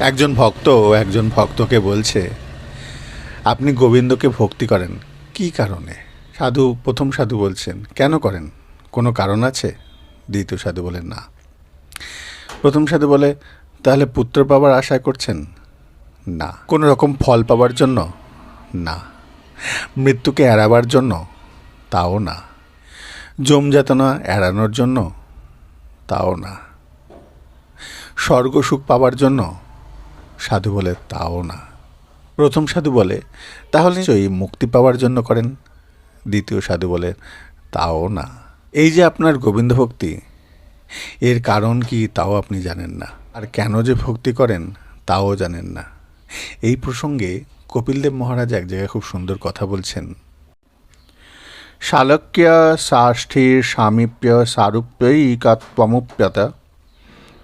একজন ভক্ত একজন ভক্তকে বলছে, আপনি গোবিন্দকে ভক্তি করেন। কি কারণে? সাধু, প্রথম সাধু বলছেন, কেন করেন? কোনো কারণ আছে? দ্বিতীয় সাধু বলেন, না। প্রথম সাধু বলে, তাহলে পুত্র পাবার আশা করছেন? না। কোনো রকম ফল পাবার জন্য? না। মৃত্যুকে এড়াবার জন্য? তাও না। জমযাতনা এড়ানোর জন্য? তাও না। স্বর্গ সুখ পাবার জন্য? সাধু বলে তাও না। প্রথম সাধু বলে, তাহলে নিশ্চয়ই মুক্তি পাওয়ার জন্য করেন। দ্বিতীয় সাধু বলে, তাও না। এই যে আপনার গোবিন্দ ভক্তি, এর কারণ কি তাও আপনি জানেন না। আর কেন যে ভক্তি করেন, তাও জানেন না। এই প্রসঙ্গে কপিলদেব মহারাজ এক জায়গায় খুব সুন্দর কথা বলছেন। শালক্য সাষ্ঠীর সামীপ্য সারূপ্যৈকাত্বমুপ্যত,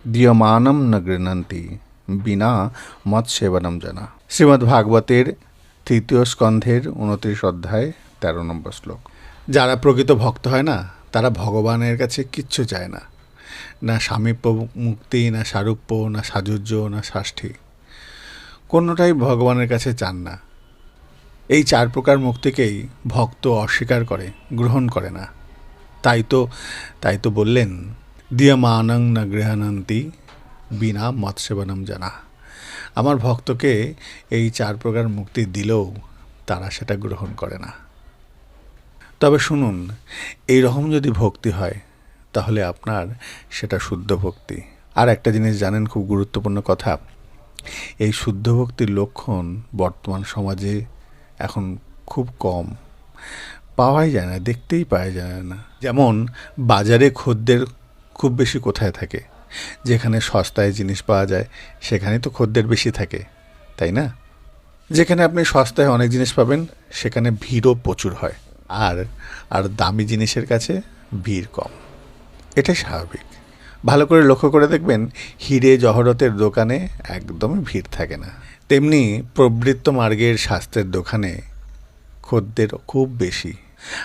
দীয়মানম ন গৃণন্তি বিনা মৎসেবনম জানা। শ্রীমদ্ ভাগবতের তৃতীয় স্কন্ধের উনত্রিশ অধ্যায়, তেরো নম্বর শ্লোক। যারা প্রকৃত ভক্ত হয় না, তারা ভগবানের কাছে কিচ্ছু চায় না। না সামীপ্য মুক্তি না সারূপ্য, না সাজুজ্য না ষষ্ঠী কোনোটাই ভগবানের কাছে চান না। এই চার প্রকার মুক্তিকেই ভক্ত অস্বীকার করে, গ্রহণ করে না। তাই তো তাই তো বললেন, দিয়মানং না গৃহানন্তি বিনা মৎস্যবনম জানা। আমার ভক্তকে এই চার প্রকার মুক্তি দিলেও তারা সেটা গ্রহণ করে না। তবে শুনুন, এই রকম যদি ভক্তি হয়, তাহলে আপনার সেটা শুদ্ধ ভক্তি। আর একটা জিনিস জানেন, খুব গুরুত্বপূর্ণ কথা, এই শুদ্ধ ভক্তির লক্ষণ বর্তমান সমাজে এখন খুব কম। পাওয়াই যায় না, দেখতেই পাওয়া যায় না। যেমন বাজারে খদ্দের খুব বেশি কোথায় থাকে? যেখানে সস্তায় জিনিস পাওয়া যায়, সেখানে তো খদ্দের বেশি থাকে, তাই না? যেখানে আপনি সস্তায় অনেক জিনিস পাবেন, সেখানে ভিড়ও প্রচুর হয়। আর আর দামি জিনিসের কাছে ভিড় কম। এটাই স্বাভাবিক। ভালো করে লক্ষ্য করে দেখবেন, হিরে জহরতের দোকানে একদমই ভিড় থাকে না। তেমনি প্রবৃত্ত মার্গের শাস্ত্রের দোকানে খদ্দের খুব বেশি।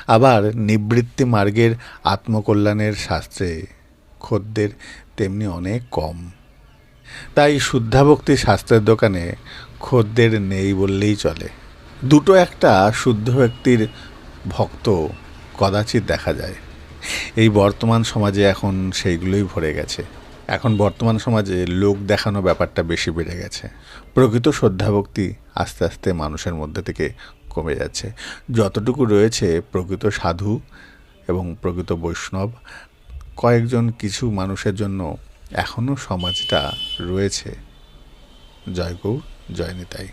আবার নিবৃত্তি মার্গের আত্মকল্যাণের শাস্ত্রে খদ্দের তেমনি অনেক কম। তাই শুদ্ধাভক্তি শাস্ত্রের দোকানে খদ্দের নেই বললেই চলে। দুটো একটা শুদ্ধ ব্যক্তির ভক্ত কদাচিৎ দেখা যায়। এই বর্তমান সমাজে এখন সেইগুলোই ভরে গেছে। এখন বর্তমান সমাজে লোক দেখানো ব্যাপারটা বেশি বেড়ে গেছে। প্রকৃত শ্রদ্ধাভক্তি আস্তে আস্তে মানুষের মধ্যে থেকে কমে যাচ্ছে। যতটুকু রয়েছে প্রকৃত সাধু এবং প্রকৃত বৈষ্ণব কয়েকজন কিছু মানুষের জন্য এখনও সমাজটা রয়েছে। জয় গৌর জয় নিতাই।